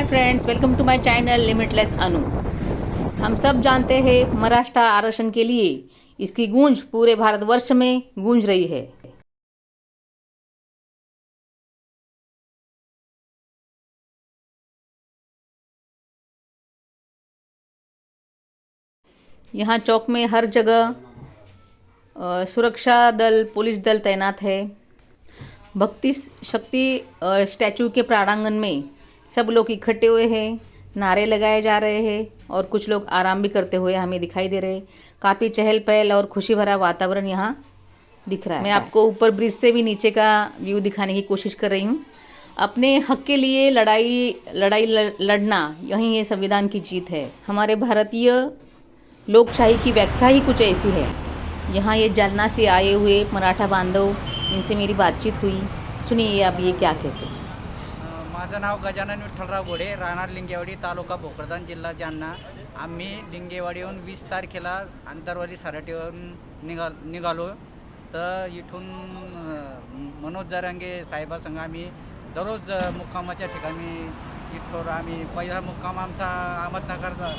Hi friends welcome to my channel limitless Anu हम सब जानते हैं मराठा आरक्षण के लिए। इसकी गूंज पूरे भारतवर्ष में गूंज रही है। यहाँ चौक में हर जगह सुरक्षा दल, पुलिस दल तैनात है। भक्ति शक्ति स्टैचू के प्रांगण में सब लोग इकट्ठे हुए हैं, नारे लगाए जा रहे हैं और कुछ लोग आराम भी करते हुए हमें दिखाई दे रहे हैं। काफ़ी चहल पहल और खुशी भरा वातावरण यहाँ दिख रहा है। मैं आपको ऊपर ब्रिज से भी नीचे का व्यू दिखाने की कोशिश कर रही हूँ। अपने हक के लिए लड़ाई लड़ाई लड़ना यही ये संविधान की जीत है। हमारे भारतीय लोकशाही की व्याख्या ही कुछ ऐसी है। यहाँ ये जालना से आए हुए मराठा बांधव, इनसे मेरी बातचीत हुई। सुनिए अब ये क्या कहते हैं। माझं नाव गजानन विठ्ठलराव घोडे राहणार लिंगेवाडी तालुका भोकरदान जिल्हा जालना. आम्ही लिंगेवाडीहून वीस तारखेला आंतरवाडी सराटीवरून निघा निघालो. तर इथून मनोज जरांगे साहेबासंग आम्ही दररोज मुक्कामाच्या ठिकाणी इथवर आम्ही पहिला मुक्काम आमचा अहमदनगर झाला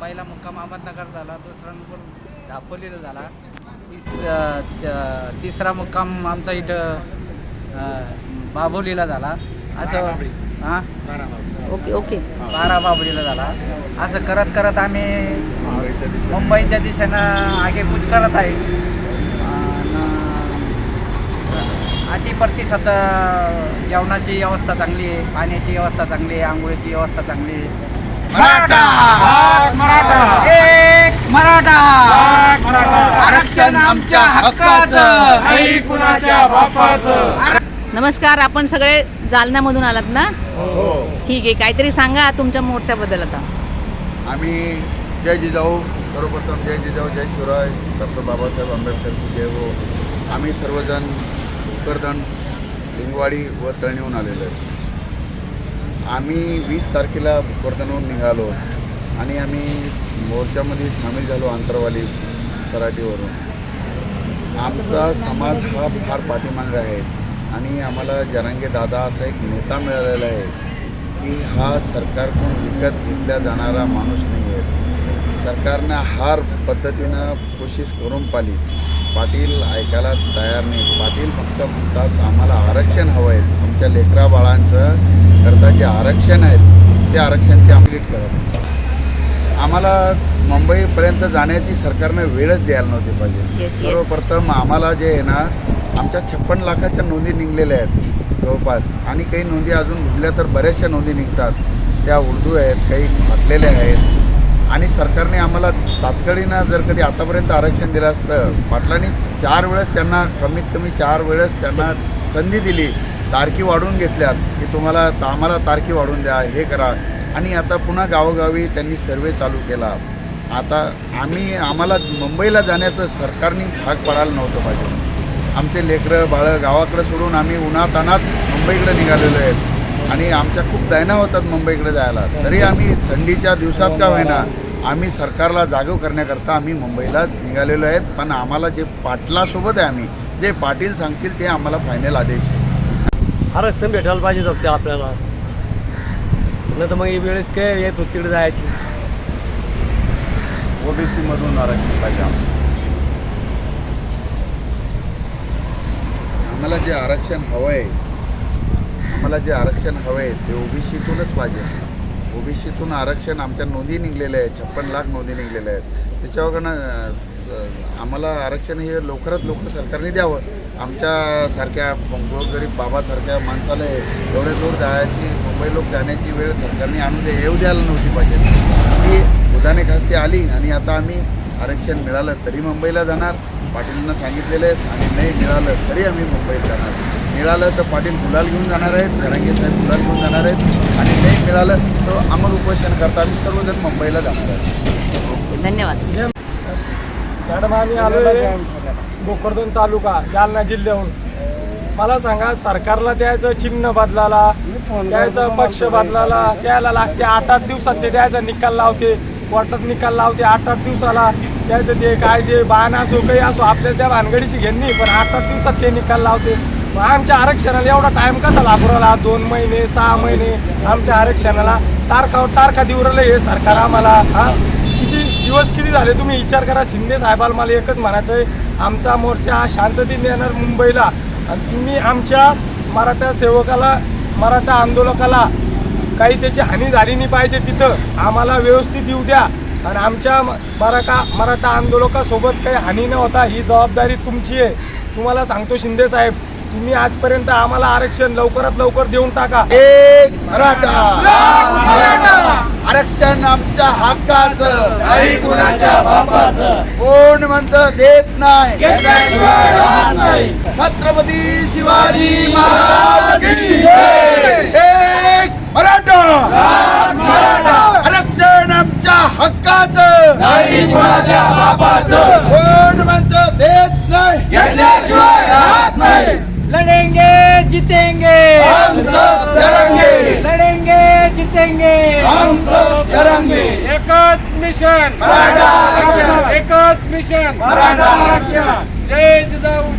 पहिला मुक्काम अहमदनगर झाला. दुसरा मुक्काम दापोलीला झाला. तिस तिसरा मुक्काम आमचा इथं बाबोलीला झाला. असं हां? Okay okay. बारा बाभोलीला झाला. असं करत करत आम्ही मुंबईच्या दिशेने. आगेकूच करत आहे. अति प्रतिशत जेवणाची व्यवस्था चांगली आहे पाण्याची व्यवस्था चांगली आहे आंघोळीची व्यवस्था चांगली आहे. मराठा! मराठा! एक मराठा! आरक्षण आमच्या हक्काचं! कुणाच्या बापाचं? नमस्कार आपण सगळे जालन्यामधून आलात ना? हो. ठीक आहे काहीतरी सांगा तुमच्या मोर्चाबद्दल आता. आम्ही जय जिजाऊ सर्वप्रथम जय जिजाऊ जय शिवराय डॉक्टर बाबासाहेब आंबेडकर की जय हो. आम्ही सर्वजण भोकरदन लिंगवाडी व तळणीहून आलेलो आहे. आम्ही वीस तारखेला भोकरदनहून निघालो आणि आम्ही मोर्चामध्ये सामील झालो आंतरवाली सराटीवरून. आमचा समाज हा फार पाठीमागे आहे. आणि आम्हाला जरांगे दादा असा एक नेता मिळालेला आहे की हा सरकारकडून विकत घेतला जाणारा माणूस नाही आहे. सरकारनं हार पद्धतीनं कोशिश करून पाली पाटील ऐकायला तयार नाही. पाटील फक्त म्हणतात आम्हाला आरक्षण हवं आहे. आमच्या लेकरा बाळांचं करता जे आरक्षण आहेत ते आरक्षणची आम्ही करत आम्हाला मुंबईपर्यंत जाण्याची सरकारनं वेळच द्यायला नव्हती पाहिजे. सर्वप्रथम आम्हाला जे आहे ना आमच्या छप्पन लाखाच्या नोंदी निघलेल्या आहेत जवळपास. आणि काही नोंदी अजून निघल्या तर बऱ्याचशा नोंदी निघतात. त्या उर्दू आहेत काही फाटलेल्या आहेत. आणि सरकारने आम्हाला तातडीनं जर कधी आतापर्यंत आरक्षण दिलं असतं पाटलांनी चार वेळेस त्यांना कमीत कमी चार वेळेस त्यांना संधी दिली. तारखी वाढवून घेतल्यात की तुम्हाला आम्हाला तारखी वाढवून द्या हे करा. आणि आता पुन्हा गावोगावी त्यांनी सर्वे चालू केला. आता आम्ही आम्हाला मुंबईला जाण्याचं सरकारने भाग पडायला नव्हतं पाहिजे. आमचे लेकरं बाळं गावाकडे सोडून आम्ही उन्हातानात मुंबईकडे निघालेलो आहेत. आणि आमच्या खूप दैना होतात मुंबईकडे जायला. तरी आम्ही थंडीच्या दिवसात का होईना आम्ही सरकारला जागव करण्याकरता आम्ही मुंबईला निघालेलो आहेत. पण आम्हाला जे पाटलासोबत आहे आम्ही जे पाटील सांगतील ते आम्हाला फायनल आदेश. आरक्षण भेटायला पाहिजे होते आपल्याला. नाही तर मग ही वेळेस काय येत होती तिकडे जायची? ओबीसीमधून आरक्षण पाहिजे आम्हाला आम्हाला जे आरक्षण हवं आहे आम्हाला जे आरक्षण हवं आहे ते ओबीसीतूनच पाहिजे. ओबीसीतून आरक्षण आमच्या नोंदी निघलेल्या आहेत छप्पन लाख नोंदी निघलेल्या आहेत. त्याच्यावरनं आम्हाला आरक्षण हे लवकरात लवकर सरकारने द्यावं. आमच्यासारख्या गोरगरीब बाबासारख्या माणसाला एवढ्या दूर जायची मुंबई लोक जाण्याची वेळ सरकारने आणून दे येऊ द्यायला नव्हती पाहिजे. ती उदाने खास्ती आली आणि आता आम्ही आरक्षण मिळालं तरी मुंबईला जाणार. पाटीलांना सांगितलेलं आहे आणि नाही मिळालं तरी आम्ही मुंबईत जाणार. मिळालं तर पाटील गुलाल घेऊन जाणार आहेत जरांगे साहेब गुलाल घेऊन जाणार आहेत. आणि नाही मिळालं तर अमर उपोषण करता आम्ही सर्वजण मुंबईला जाणार आहेत. धन्यवाद. मॅडम आम्ही आलो भोकरदन तालुका जालना जिल्ह्याहून. मला सांगा सरकारला द्यायचं चिन्ह बदलाला द्यायचं पक्ष बदलाला द्यायला लागते आठ आठ दिवसात ते द्यायचा निकाल लावते कोर्टात निकाल लावते आठ आठ दिवसाला. त्याचं ते काय जे बाण असो काही असो आपल्याला त्या भानगडीशी घेण नाही पण आठ आठ दिवसात ते निकाल लावते. मग आमच्या आरक्षणाला एवढा टाइम कसा लागू राहिला? दोन महिने सहा महिने आमच्या आरक्षणाला. तारखावर तारखा देऊ राहिलं हे सरकार आम्हाला. हा? किती दिवस किती झाले तुम्ही विचार करा. शिंदे साहेबाला मला एकच म्हणायचं आहे आमचा मोर्चा शांततेने येणार मुंबईला. आणि तुम्ही आमच्या मराठा सेवकाला मराठा आंदोलकाला काही त्याची हानी झाली नाही पाहिजे तिथं. आम्हाला व्यवस्थित येऊ द्या. आणि आमच्या मराठा मराठा आंदोलकासोबत काही हानी न होता ही जबाबदारी तुमची आहे. तुम्हाला सांगतो शिंदे साहेब तुम्ही आजपर्यंत आम्हाला आरक्षण लवकरात लवकर देऊन टाका. एक मराठा. आरक्षण आमच्या हक्काचं. नाही कुणाच्या बापाचं. कोण म्हणतं देत नाही. नाही. छत्रपती शिवाजी महाराज की जय. एक मराठा. हक्काचं नाही कुणाच्या बापाचं. कोण म्हणतं देत नाही. घेतल्याशिवाय राहत नाही. लढेंगे जितेंगे. हम सब लढेंगे. लढेंगे जितेंगे. हम सब करेंगे एकच मिशन. मराठा आरक्षण. एकच मिशन. मराठा आरक्षण. जय जिजाऊ